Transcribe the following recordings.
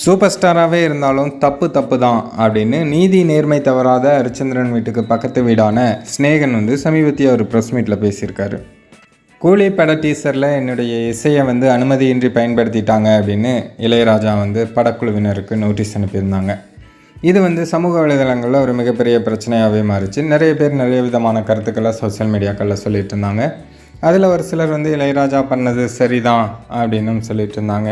Super ஸ்டாராகவே இருந்தாலும் தப்பு தப்பு தான் அப்படின்னு நீதி நேர்மை தவறாத ஹரிச்சந்திரன் வீட்டுக்கு பக்கத்து வீடான ஸ்நேகன் வந்து சமீபத்திய ஒரு ப்ரெஸ் மீட்டில் பேசியிருக்காரு. கூலி பட டீசரில் என்னுடைய இசையை வந்து அனுமதியின்றி பயன்படுத்திட்டாங்க அப்படின்னு இளையராஜா வந்து படக்குழுவினருக்கு நோட்டீஸ் அனுப்பியிருந்தாங்க. இது வந்து சமூக வலைதளங்களில் ஒரு மிகப்பெரிய பிரச்சனையாகவே மாறிச்சு. நிறைய பேர் நிறைய விதமான கருத்துக்களை சோஷியல் மீடியாக்களில் சொல்லிட்டு இருந்தாங்க. அதில் ஒரு சிலர் வந்து இளையராஜா பண்ணது சரிதான் அப்படின்னும் சொல்லிட்டு இருந்தாங்க.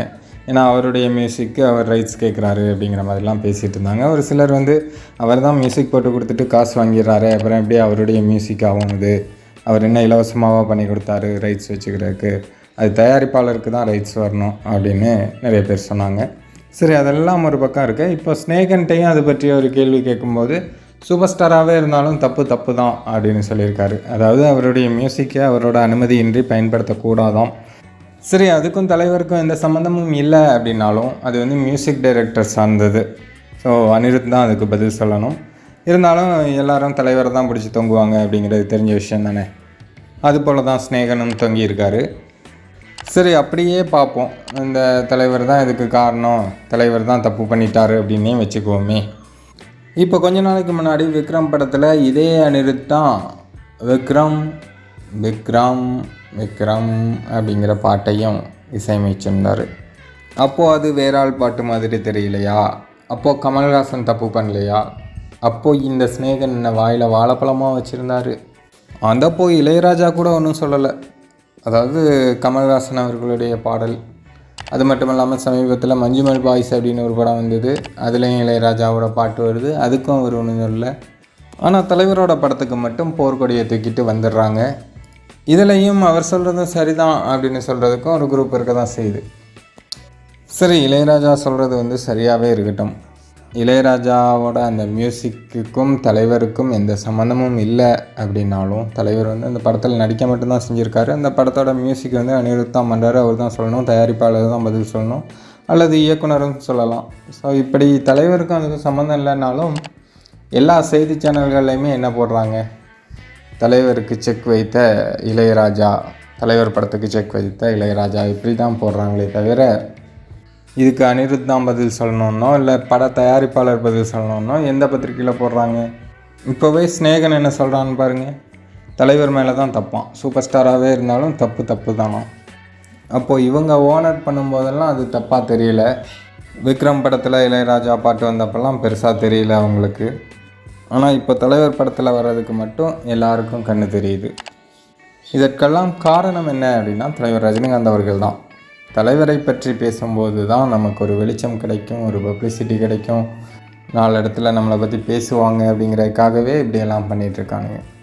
ஏன்னா அவருடைய மியூசிக்கு அவர் ரைட்ஸ் கேட்குறாரு அப்படிங்கிற மாதிரிலாம் பேசிகிட்டு இருந்தாங்க. ஒரு சிலர் வந்து அவர் தான் மியூசிக் போட்டு கொடுத்துட்டு காசு வாங்கிடுறாரு அப்புறம் எப்படி அவருடைய மியூசிக் ஆகும் இது? அவர் என்ன இலவசமாக பண்ணி கொடுத்தாரு ரைட்ஸ் வச்சுக்கிறதுக்கு? அது தயாரிப்பாளருக்கு தான் ரைட்ஸ் வரணும் அப்படின்னு நிறைய பேர் சொன்னாங்க. சரி அதெல்லாம் ஒரு பக்கம் இருக்குது இப்போ ஸ்னேகன்ட்டையும் அது பற்றிய ஒரு கேள்வி கேட்கும்போது சூப்பர் ஸ்டாராகவே இருந்தாலும் தப்பு தப்பு தான் அப்படின்னு சொல்லியிருக்காரு. அதாவது அவருடைய மியூசிக்கை அவரோட அனுமதியின்றி பயன்படுத்தக்கூடாதான். சரி அதுக்கும் தலைவருக்கும் எந்த சம்மந்தமும் இல்லை அப்படின்னாலும் அது வந்து மியூசிக் டைரக்டர் சார்ந்தது. ஸோ அனிருத் தான் அதுக்கு பதில் சொல்லணும். இருந்தாலும் எல்லாரும் தலைவரை தான் பிடிச்சி தொங்குவாங்க அப்படிங்கிறது தெரிஞ்ச விஷயம் தானே. அதுபோல் தான் ஸ்னேகனும் தொங்கியிருக்காரு சரி அப்படியே பார்ப்போம். இந்த தலைவர் தான் இதுக்கு காரணம். தலைவர் தான் தப்பு பண்ணிட்டாரு அப்படின்னே வச்சுக்குவோமே. இப்போ கொஞ்ச நாளைக்கு முன்னாடி விக்ரம் படத்தில் இதே அனிருத் தான். விக்ரம் விக்ரம். விக்ரம் அப்படிங்கிற பாட்டையும் இசையமைச்சிருந்தார். அப்போது அது வேற ஆள் பாட்டு மாதிரி தெரியலையா? அப்போது கமல்ஹாசன் தப்பு பண்ணலையா? அப்போது இந்த ஸ்நேகன் என்ன வாயில் வாழைப்பழமாக வச்சுருந்தாரு? அந்த போய் இளையராஜா கூட ஒன்றும் சொல்லலை. அதாவது கமல்ஹாசன் அவர்களுடைய பாடல். அது மட்டும் இல்லாமல் சமீபத்தில் மஞ்சுமல் பாய்ஸ் அப்படின்னு ஒரு படம் வந்தது. அதுலேயும் இளையராஜாவோட பாட்டு வருது. அதுக்கும் அவர் ஒன்றும் சொல்லலை. ஆனால் தலைவரோட படத்துக்கு மட்டும் போர்க்கொடியை தூக்கிட்டு வந்துடுறாங்க. இதுலேயும் அவர் சொல்கிறதும் சரிதான் அப்படின்னு சொல்கிறதுக்கும் ஒரு குரூப் இருக்க தான் செய்யுது. சரி இளையராஜா சொல்கிறது வந்து சரியாகவே இருக்கட்டும். இளையராஜாவோட அந்த மியூசிக்குக்கும் தலைவருக்கும் எந்த சம்மந்தமும் இல்லை அப்படின்னாலும் தலைவர் வந்து அந்த படத்தில் நடிக்க மட்டும்தான் செஞ்சுருக்காரு. அந்த படத்தோட மியூசிக் வந்து அனிருத் தான் பண்ணுறாரு அவர் தான் சொல்லணும். தயாரிப்பாளர் தான் பதில் சொல்லணும். அல்லது இயக்குனரும் சொல்லலாம். ஸோ இப்படி தலைவருக்கும் அதுக்கு சம்மந்தம் இல்லைனாலும் எல்லா செய்தி சேனல்கள்லையுமே என்ன போடுறாங்க? தலைவருக்கு செக் வைத்த இளையராஜா தலைவர் படத்துக்கு செக் வைத்த இளையராஜா இப்படி தான் போடுறாங்களே தவிர இதுக்கு அனிருத் தான் பதில் சொல்லணுன்னோ இல்லை பட தயாரிப்பாளர் பதில் சொல்லணுன்னோ எந்த பத்திரிக்கையில் போடுறாங்க? இப்போவே ஸ்நேகன் என்ன சொல்கிறான்னு பாருங்கள் தலைவர் மேலே தான் தப்பான் சூப்பர் ஸ்டாராகவே இருந்தாலும் தப்பு தப்பு தானோ? அப்போது இவங்க ஓனர் பண்ணும்போதெல்லாம் அது தப்பாக தெரியல. விக்ரம் படத்தில் இளையராஜா பாட்டு வந்தப்பெல்லாம் பெருசாக தெரியல அவங்களுக்கு. ஆனால் இப்போ தலைவர் படத்தில் வர்றதுக்கு மட்டும் எல்லாருக்கும் கண்ணு தெரியுது. இதற்கெல்லாம் காரணம் என்ன அப்படின்னா தலைவர் ரஜினிகாந்த் அவர்கள் தான் தலைவரை பற்றி பேசும்போது தான் நமக்கு ஒரு வெளிச்சம் கிடைக்கும் ஒரு பப்ளிசிட்டி கிடைக்கும். நாலு இடத்துல நம்மளை பற்றி பேசுவாங்க அப்படிங்கிறதுக்காகவே இப்படியெல்லாம் பண்ணிகிட்ருக்கானுங்க